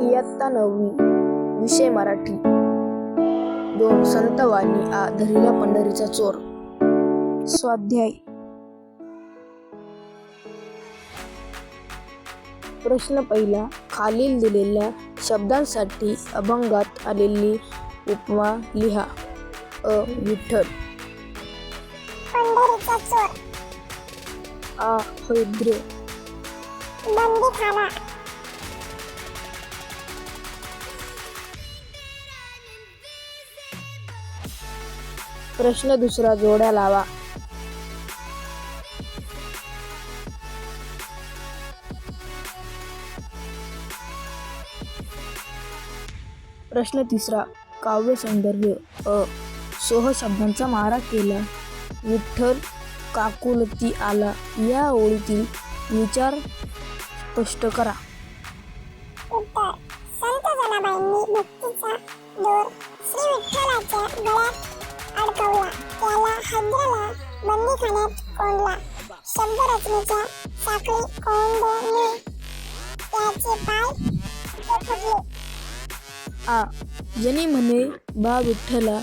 इयत्ता नववी विषय मराठी. दोन संत वाणी आ धरिला पंढरीचा चोर. स्वाध्याय. प्रश्न पहिला खालील दिलेल्या शब्दांसाठी अभंगात आलेली उपमा लिहा. अ. विठ्ठल. आ. हरिद्र. प्रश्न दुसरा जोड्या लावा. प्रश्न तिसरा काव्य सौंदर्य अ सोह शब्दांचा मारा केला. विठ्ठल काकुलती आला. या ओळीतील विचार स्पष्ट करा. उत्तर संत जनाबाईंनी भक्तीचा दोर अडकवला त्याला हैद्राला बंदीखान्यात कोंडला. शब्दरचनेच्या साखळी कोंडणे त्याचे पाय फुटले आ जनी म्हणे बा विठ्ठला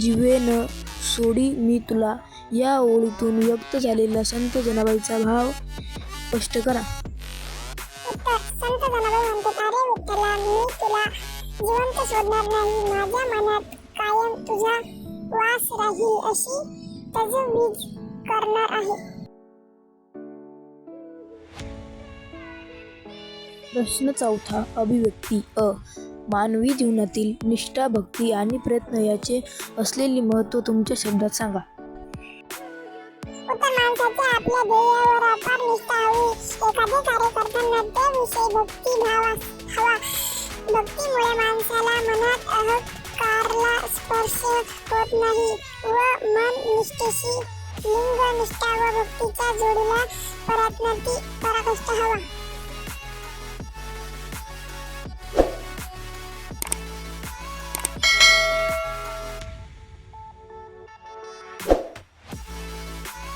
जीवेन सोडी मी तुला. या ओळीतून व्यक्त झालेला संत जनाबाईचा भाव स्पष्ट करा. संत जनाबाई म्हणतात अरे विठ्ठला मी तुला जिवंत सोडणार नाही. माझ्या मनात कायम तुझा वास राहील अशी तजवीज करणार आहे. प्रश्न चौथा अभिव्यक्ती अ. मानवी जीवनातील निष्ठा भक्ती आणि प्रयत्न याचे असलेले महत्त्व तुमच्या शब्दात सांगा. उत्तर माणसाच्या आपल्या ध्येयावर अपार निष्ठा हवी. एखादे कार्य करताना त्याविषयी भक्ती भाव अस- हवा. भक्तीमुळे माणसाला मनात अहंकारला स्पर्श होत नाही व मन निष्ठेशी लिंग निष्ठा व भक्तीच्या जोडीला परतण्याची पराकष्ट हवा.